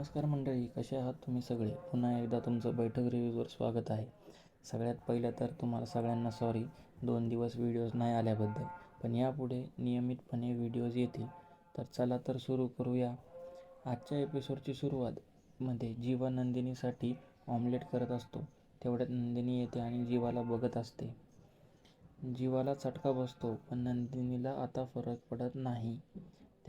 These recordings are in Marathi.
नमस्कार मंडळी कसे आहात तुम्ही सगळे? पुन्हा एकदा तुमचं बैठक रिव्ह्यूजवर स्वागत आहे. सगळ्यात पहिलं तर तुम्हाला सगळ्यांना सॉरी दोन दिवस व्हिडिओज नाही आल्याबद्दल. पण यापुढे नियमितपणे व्हिडिओज येतील. तर चला तर सुरू करूया. आजच्या एपिसोडची सुरुवात मध्ये जीवा नंदिनीसाठी ऑमलेट करत असतो. तेवढ्यात नंदिनी येते आणि जीवाला बघत असते. जीवाला चटका बसतो पण नंदिनीला आता फरक पडत नाही.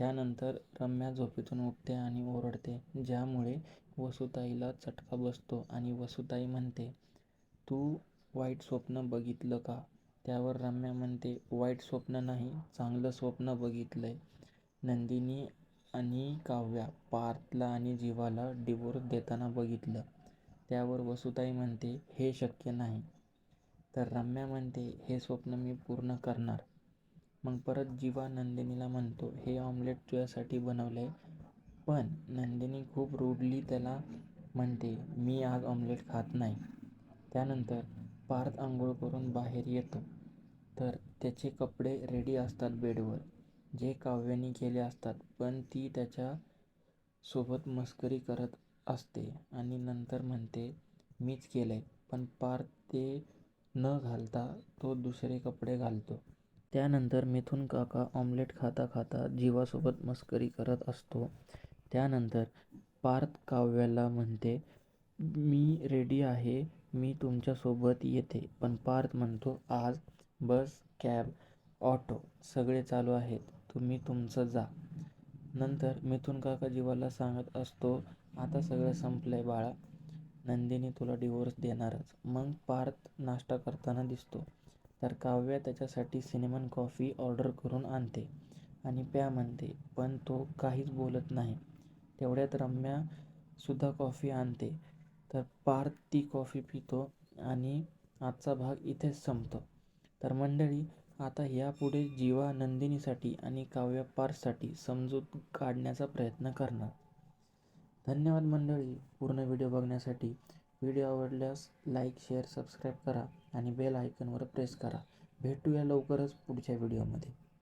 त्यानंतर रम्या झोपेतून उठते आणि ओरडते ज्यामुळे वसुताईला चटका बसतो आणि वसुताई म्हणते तू वाईट स्वप्न बघितलं का? त्यावर रम्या म्हणते वाईट स्वप्न नाही चांगलं स्वप्न बघितलंय. नंदिनी आणि काव्या पार्थला आणि जीवाला डिवोर्स देताना बघितलं. त्यावर वसुताई म्हणते हे शक्य नाही. तर रम्या म्हणते हे स्वप्न मी पूर्ण करणार. मग परत जीवा नंदिनीला म्हणतो हे ऑमलेट तुझ्यासाठी बनवलं आहे पण नंदिनी खूप रूडली त्याला म्हणते मी आज ऑमलेट खात नाही. त्यानंतर पार्थ आंघोळ करून बाहेर येतो. तर त्याचे कपडे रेडी असतात बेडवर. जे काव्याने केले असतात पण ती त्याच्या सोबत मस्करी करत असते आणि नंतर म्हणते मीच केलं आहे पण पार्थ ते न घालता तो दुसरे कपडे घालतो. त्यानंतर मिथुन काका ऑमलेट खाता खाता जीवासोबत मस्करी करत असतो. त्यानंतर पार्थ काव्याला म्हणते मी रेडी आहे मी तुमच्यासोबत येते. पण पार्थ म्हणतो आज बस कॅब ऑटो सगळे चालू आहेत तुम्ही तुमचं जा. नंतर मिथून काका जीवाला सांगत असतो आता सगळं संपलं आहे बाळा नंदिनी तुला डिवोर्स देणारच. मग पार्थ नाश्ता करताना दिसतो. तर काव्या त्याच्यासाठी सिनेमन कॉफी ऑर्डर करून आणते. आणि प्या म्हणते पण तो काहीच बोलत नाही. तेवढ्यात रम्या सुद्धा कॉफी आणते. तर पार्थ ती कॉफी पितो आणि आजचा भाग इथेच संपतो. तर मंडळी आता यापुढे जीवा नंदिनीसाठी आणि काव्य पार्थसाठी समजूत काढण्याचा प्रयत्न करणार. धन्यवाद मंडळी पूर्ण व्हिडिओ बघण्यासाठी. व्हिडिओ आवडल्यास लाईक शेअर सबस्क्राईब करा आणि बेल आयकनवर प्रेस करा. भेटूया लवकरच पुढच्या व्हिडिओमध्ये.